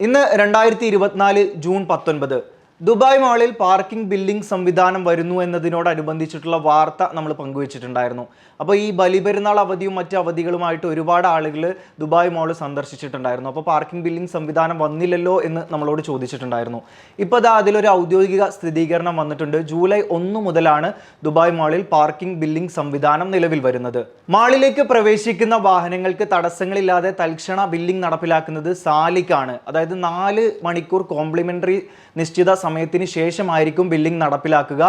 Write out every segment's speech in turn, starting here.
ഇന്ന് രണ്ടായിരത്തി ഇരുപത്തിനാല് ജൂൺ പത്തൊൻപത്. ദുബായ് മാളിൽ പാർക്കിംഗ് ബില്ലിംഗ് സംവിധാനം വരുന്നു എന്നതിനോടനുബന്ധിച്ചിട്ടുള്ള വാർത്ത നമ്മൾ പങ്കുവച്ചിട്ടുണ്ടായിരുന്നു. അപ്പോൾ ഈ ബലിപെരുന്നാൾ അവധിയും മറ്റ് അവധികളുമായിട്ട് ഒരുപാട് ആളുകൾ ദുബായ് മാൾ സന്ദർശിച്ചിട്ടുണ്ടായിരുന്നു. അപ്പോൾ പാർക്കിംഗ് ബില്ലിംഗ് സംവിധാനം വന്നില്ലല്ലോ എന്ന് നമ്മളോട് ചോദിച്ചിട്ടുണ്ടായിരുന്നു. ഇപ്പോൾ അതാ അതിലൊരു ഔദ്യോഗിക സ്ഥിരീകരണം വന്നിട്ടുണ്ട്. ജൂലൈ ഒന്ന് മുതലാണ് ദുബായ് മാളിൽ പാർക്കിംഗ് ബില്ലിംഗ് സംവിധാനം നിലവിൽ വരുന്നത്. മാളിലേക്ക് പ്രവേശിക്കുന്ന വാഹനങ്ങൾക്ക് തടസ്സങ്ങളില്ലാതെ തൽക്ഷണ ബില്ലിംഗ് നടപ്പിലാക്കുന്നത് സാലിക്കാണ്. അതായത് നാല് മണിക്കൂർ കോംപ്ലിമെന്ററി നിശ്ചിത സമയത്തിന് ശേഷമായിരിക്കും ബില്ലിംഗ് നടപ്പിലാക്കുക.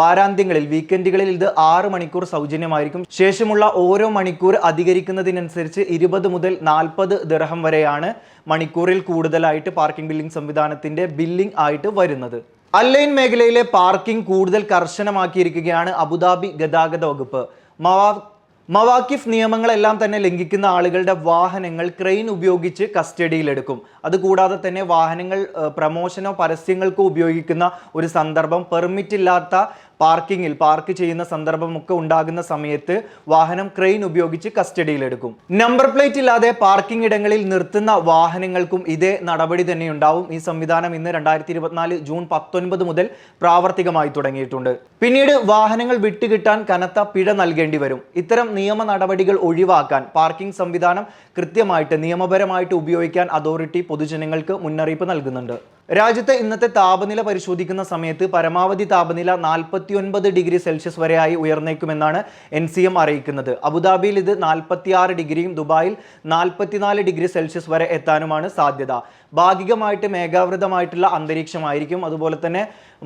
വാരാന്ത്യങ്ങളിൽ വീക്കെൻഡുകളിൽ ഇത് ആറ് മണിക്കൂർ സൗജന്യമായിരിക്കും. ശേഷമുള്ള ഓരോ മണിക്കൂർ അധികരിക്കുന്നതിനനുസരിച്ച് ഇരുപത് മുതൽ നാൽപ്പത് ദിർഹം വരെയാണ് മണിക്കൂറിൽ കൂടുതലായിട്ട് പാർക്കിംഗ് ബില്ലിംഗ് സംവിധാനത്തിന്റെ ബില്ലിംഗ് ആയിട്ട് വരുന്നത്. അല്ലൈൻ മേഖലയിലെ പാർക്കിംഗ് കൂടുതൽ കർശനമാക്കിയിരിക്കുകയാണ് അബുദാബി ഗതാഗത വകുപ്പ്. മവാ മവാക്കിഫ് നിയമങ്ങളെല്ലാം തന്നെ ലംഘിക്കുന്ന ആളുകളുടെ വാഹനങ്ങൾ ക്രെയിൻ ഉപയോഗിച്ച് കസ്റ്റഡിയിലെടുക്കും. അതുകൂടാതെ തന്നെ വാഹനങ്ങൾ പ്രമോഷനോ പരസ്യങ്ങൾക്കോ ഉപയോഗിക്കുന്ന ഒരു സന്ദർഭം പെർമിറ്റ് ഇല്ലാത്ത പാർക്കിങ്ങിൽ പാർക്ക് ചെയ്യുന്ന സന്ദർഭമൊക്കെ ഉണ്ടാകുന്ന സമയത്ത് വാഹനം ക്രെയിൻ ഉപയോഗിച്ച് കസ്റ്റഡിയിലെടുക്കും. നമ്പർ പ്ലേറ്റ് ഇല്ലാതെ പാർക്കിംഗ് ഇടങ്ങളിൽ നിർത്തുന്ന വാഹനങ്ങൾക്കും ഇതേ നടപടി തന്നെ ഉണ്ടാവും ഈ സംവിധാനം ഇന്ന് രണ്ടായിരത്തി ഇരുപത്തിനാല് ജൂൺ പത്തൊൻപത് മുതൽ പ്രാവർത്തികമായി തുടങ്ങിയിട്ടുണ്ട്. പിന്നീട് വാഹനങ്ങൾ വിട്ടുകിട്ടാൻ കനത്ത പിഴ നൽകേണ്ടി വരും. ഇത്തരം നിയമ നടപടികൾ ഒഴിവാക്കാൻ പാർക്കിംഗ് സംവിധാനം കൃത്യമായിട്ട് നിയമപരമായിട്ട് ഉപയോഗിക്കാൻ അതോറിറ്റി പൊതുജനങ്ങൾക്ക് മുന്നറിയിപ്പ് നൽകുന്നുണ്ട്. രാജ്യത്തെ ഇന്നത്തെ താപനില പരിശോധിക്കുന്ന സമയത്ത് പരമാവധി താപനില നാൽപ്പത്തി ഒൻപത് ഡിഗ്രി സെൽഷ്യസ് വരെയായി ഉയർന്നേക്കുമെന്നാണ് എൻ സി എം അറിയിക്കുന്നത്. അബുദാബിയിൽ ഇത് നാൽപ്പത്തിയാറ് ഡിഗ്രിയും ദുബായിൽ നാൽപ്പത്തിനാല് ഡിഗ്രി സെൽഷ്യസ് വരെ എത്താനുമാണ് സാധ്യത. ഭാഗികമായിട്ട് മേഘാവൃതമായിട്ടുള്ള അന്തരീക്ഷമായിരിക്കും. അതുപോലെ തന്നെ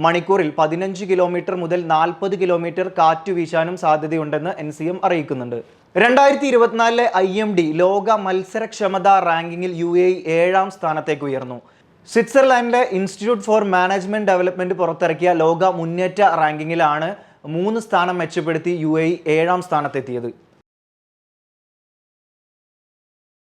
മണിക്കൂറിൽ പതിനഞ്ച് കിലോമീറ്റർ മുതൽ നാൽപ്പത് കിലോമീറ്റർ കാറ്റ് വീശാനും സാധ്യതയുണ്ടെന്ന് എൻ സി എം അറിയിക്കുന്നുണ്ട്. രണ്ടായിരത്തി ഇരുപത്തിനാലിലെ ഐ എം ഡി ലോക മത്സരക്ഷമതാ റാങ്കിങ്ങിൽ യു എ ഏഴാം സ്ഥാനത്തേക്ക് ഉയർന്നു. സ്വിറ്റ്സർലാൻഡിലെ ഇൻസ്റ്റിറ്റ്യൂട്ട് ഫോർ മാനേജ്മെന്റ് ഡെവലപ്മെന്റ് പുറത്തിറക്കിയ ലോക മുന്നേറ്റ റാങ്കിങ്ങിലാണ് മൂന്ന് സ്ഥാനം മെച്ചപ്പെടുത്തി യു എ ഏഴാം സ്ഥാനത്തെത്തിയത്.